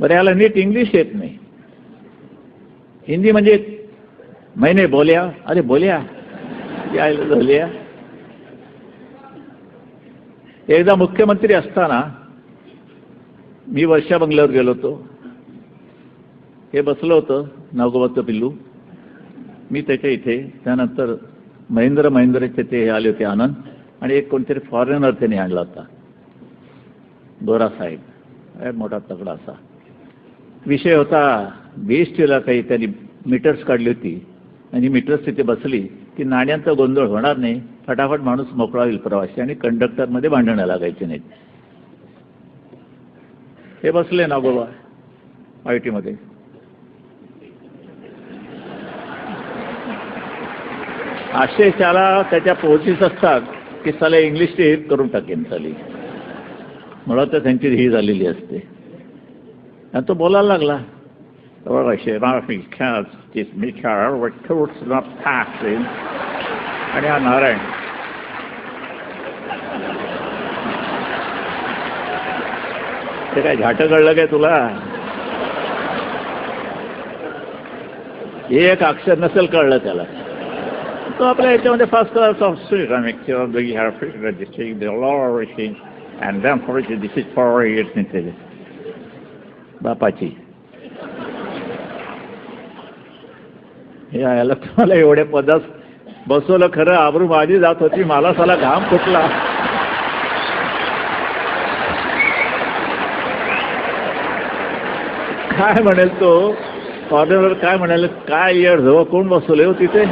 बरं याला नीट इंग्लिश येत नाही. हिंदी म्हणजे महिने बोल्या. अरे बोल्या? यायला झाल्या. एकदा मुख्यमंत्री असताना मी वर्षा बंगल्यावर गेलो होतो. हे बसलं होतं नागोबाचं पिल्लू. मी त्याच्या इथे त्यानंतर महेंद्र महेंद्रचे ते हे आले होते आनंद आणि एक कोणतरी फॉरेनर त्याने आणला होता. गोरा साहेब. मोठा तगडा असा. विषय होता बी एस काही त्यांनी मीटर्स काढली होती. आणि मीटर्स तिथे बसली की नाण्यांचा गोंधळ होणार नाही. फटाफट माणूस मोकळा होईल प्रवासी आणि कंडक्टरमध्ये भांडणं लागायचे नाहीत. हे बसले ना नागोबा आय टीमध्ये असे त्याला त्याच्या पोहोचीच असतात की साला इंग्लिश ते करून टाकेन चाली मुळात त्यांची ही झालेली असते. आणि तो बोलायला लागला आणि हा नारायण ते काय झाट कळलं काय तुला एक अक्षर नसेल कळलं त्याला तो आपल्या याच्यामध्ये फर्स्ट क्लास ऑफ स्ट्रीट आणि and them for this is for येत नाही त्याचे बापाची. याला तुम्हाला एवढे पदास बसवलं खरं आबरू माझी जात होती मला साला घाम फुटला. काय म्हणेल तो? कॉर्नरवर काय म्हणाले काय येड जवळ कोण बसवले हो तिथे?